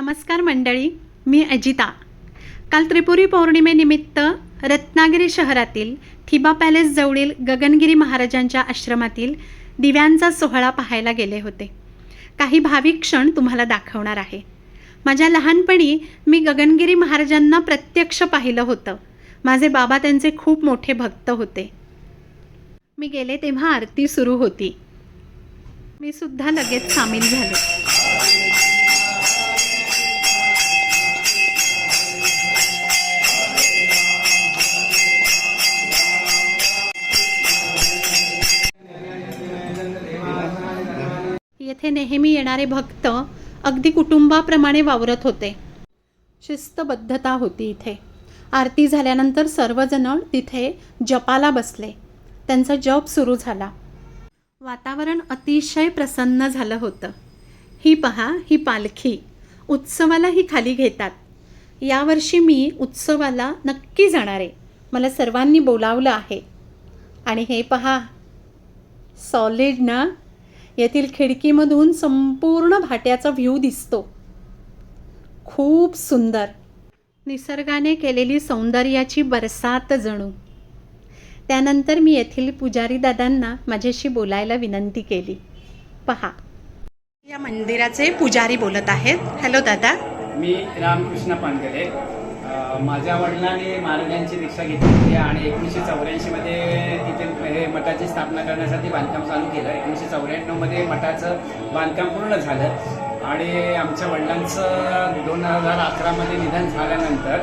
नमस्कार मंडळी मी अजिता. काल त्रिपुरी पौर्णिमेनिमित्त रत्नागिरी शहरातील थिबा पॅलेस जवळील गगनगिरी महाराजांच्या आश्रमातील दिव्यांचा सोहळा पाहायला गेले होते. काही भाविक क्षण तुम्हाला दाखवणार आहे. माझ्या लहानपणी मी गगनगिरी महाराजांना प्रत्यक्ष पाहिलं होतं. माझे बाबा त्यांचे खूप मोठे भक्त होते. मी गेले तेव्हा आरती सुरू होती. मी सुद्धा लगेच सामील झाले. येथे नेहमी येणारे भक्त अगदी कुटुंबाप्रमाणे वावरत होते. शिस्तबद्धता होती इथे. आरती झाल्यानंतर सर्वजण तिथे जपाला बसले. त्यांचा जप सुरू झाला. वातावरण अतिशय प्रसन्न झालं होतं. ही पहा ही पालखी. उत्सवाला ही खाली घेतात. यावर्षी मी उत्सवाला नक्की जाणार. आहे मला सर्वांनी बोलावलं आहे. आणि हे पहा सॉलिड ना? येथील खिडकीमधून संपूर्ण भाट्याचा व्ह्यू दिसतो. खूप सुंदर. निसर्गाने केलेली सौंदर्याची बरसात जणू. त्यानंतर मी येथील पुजारी दादांना माझ्याशी बोलायला विनंती केली. पहा. या मंदिराचे पुजारी बोलत आहेत. हॅलो दादा. मी रामकृष्ण पानगरे. अ, माझ्या वडिलांनी महाराजांची दीक्षा घेतली होती आणि एकोणीसशे चौऱ्याऐंशीमध्ये तिथे हे मठाची स्थापना करण्यासाठी बांधकाम चालू केलं. एकोणीसशे चौऱ्याण्णवमध्ये मठाचं बांधकाम पूर्ण झालं. आणि आमच्या वडिलांचं दोन हजार अकरामध्ये निधन झाल्यानंतर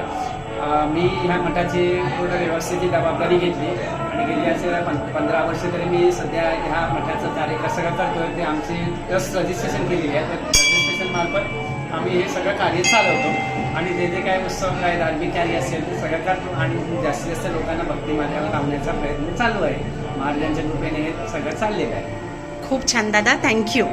मी ह्या मठाची पूर्ण व्यवस्थेची जबाबदारी घेतली. आणि गेली असे पं पंधरा वर्ष तरी मी सध्या ह्या मठाचं कार्य कसं करतो ते आमची ट्रस्ट रजिस्ट्रेशन केलेली आहे. तर रजिस्ट्रेशन मार्फत आम्ही हे सगळं कार्य चालवतो. आणि जे जे काय उत्सव काय धार्मिक कार्य असेल ते सगळं करतो आणि जास्तीत जास्त लोकांना भक्ती मार्गाला लावण्याचा प्रयत्न चालू आहे. महाराजांच्या कृपेने हे सगळं चाललेलं आहे. खूप छान दादा. थँक्यू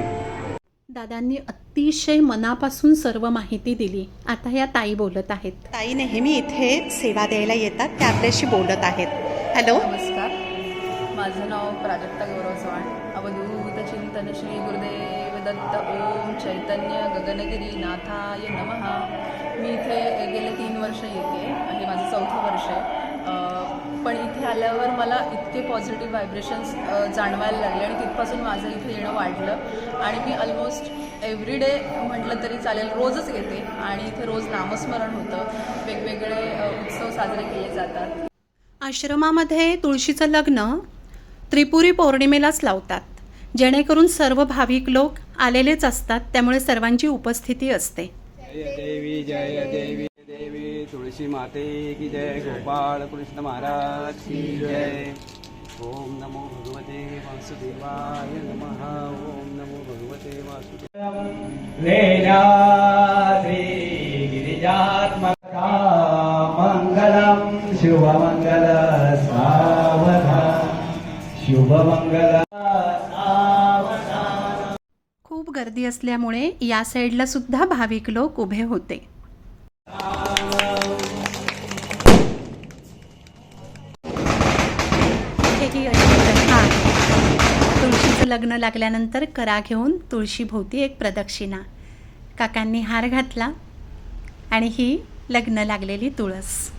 दादांनी अतिशय मनापासून सर्व माहिती दिली. आता या ताई बोलत आहेत. ताई नेहमी इथे सेवा द्यायला येतात त्या आपल्याशी बोलत आहेत. हॅलो नमस्कार. माझं नाव प्राजक्ता गौरव चव्हाण. अवधूत चिंतन श्री गुरुदेव दत्त. ओम चैतन्य गगनगिरी नाथाय नमः. मी इथे गेले तीन वर्ष येते. हे माझं चौथं वर्ष आहे. पण इथे आल्यावर मला इतके पॉझिटिव्ह व्हायब्रेशन्स जाणवायला लागले आणि तिथपासून माझं इथे येणं वाढलं. आणि मी ऑलमोस्ट एव्हरी डे म्हटलं तरी चालेल रोजच येते. आणि इथे रोज नामस्मरण होतं. वेगवेगळे उत्सव साजरे केले जातात. आश्रमामध्ये तुळशीचं लग्न त्रिपुरी पौर्णिमेलाच लावतात. जेणेकरून सर्व भाविक लोक आलेलेच असतात त्यामुळे सर्वांची उपस्थिती असते. जय देवी जय देवी देवी तुळशी माते की जय गोपाळ कृष्ण महाराज की जय. ओम नमो भगवते वासुदेवाय नमः ओम नमो भगवते वासुदेवाय. गिरिजात्मका मङ्गलं शुभमङ्गल खूप गर्दी असल्यामुळे या साईडला सुद्धा भाविक लोक उभे होते. अशी प्रथा तुळशीचं लग्न लागल्यानंतर करा घेऊन तुळशीभोवती एक प्रदक्षिणा. काकांनी हार घातला आणि ही लग्न लागलेली तुळस.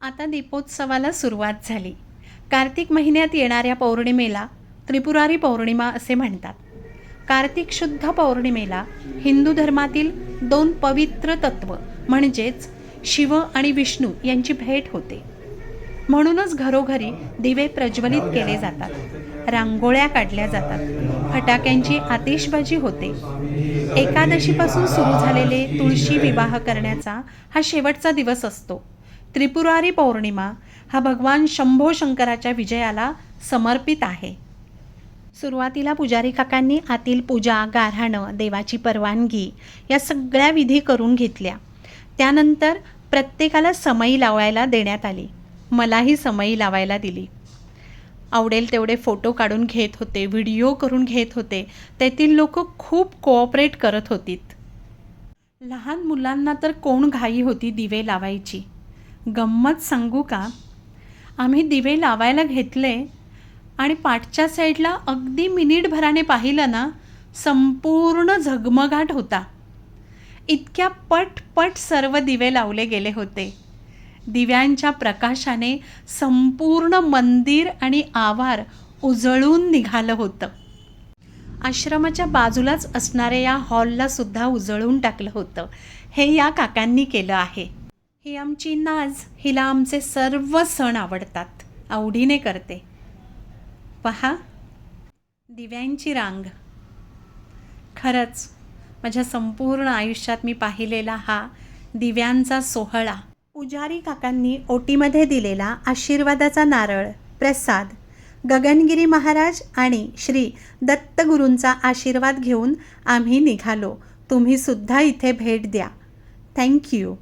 आता दीपोत्सवाला सुरुवात झाली. कार्तिक महिन्यात येणाऱ्या पौर्णिमेला त्रिपुरारी पौर्णिमा असे म्हणतात. कार्तिक शुद्ध पौर्णिमेला हिंदू धर्मातील दोन पवित्र तत्व म्हणजेच शिव आणि विष्णू यांची भेट होते. म्हणूनच घरोघरी दिवे प्रज्वलित केले जातात. रांगोळ्या काढल्या जातात. फटाक्यांची आतिषबाजी होते. एकादशीपासून सुरू झालेले तुळशी विवाह करण्याचा हा शेवटचा दिवस असतो. त्रिपुरारी पौर्णिमा हा भगवान शंभो शंकराच्या विजयाला समर्पित आहे. सुरुवातीला पुजारी काकांनी आतील पूजा गारहाणं देवाची परवानगी या सगळ्या विधी करून घेतल्या. त्यानंतर प्रत्येकाला समई लावायला देण्यात आली. मलाही समई लावायला दिली. आवडेल तेवढे फोटो काढून घेत होते व्हिडिओ करून घेत होते. तेथील लोक खूप कोऑपरेट करत होतीत. लहान मुलांना तर कोण घाई होती दिवे लावायची? गंमत सांगू का? आम्ही दिवे लावायला घेतले आणि पाठच्या साईडला अगदी मिनिटभराने पाहिलं ना संपूर्ण झगमगाट होता. इतक्या पट पट सर्व दिवे लावले गेले होते. दिव्यांच्या प्रकाशाने संपूर्ण मंदिर आणि आवार उजळून निघालं होतं. आश्रमाच्या बाजूलाच असणाऱ्या या हॉलला सुद्धा उजळून टाकलं होतं. हे या काकांनी केलं आहे. ही आमची नाज हिला आमचे सर्व सण आवडतात. आवडीने करते. पहा दिव्यांची रांग. खरंच माझ्या संपूर्ण आयुष्यात मी पाहिलेला हा दिव्यांचा सोहळा. पुजारी काकांनी ओटीमध्ये दिलेला आशीर्वादाचा नारळ प्रसाद गगनगिरी महाराज आणि श्री दत्तगुरूंचा आशीर्वाद घेऊन आम्ही निघालो. तुम्हीसुद्धा इथे भेट द्या. थँक्यू.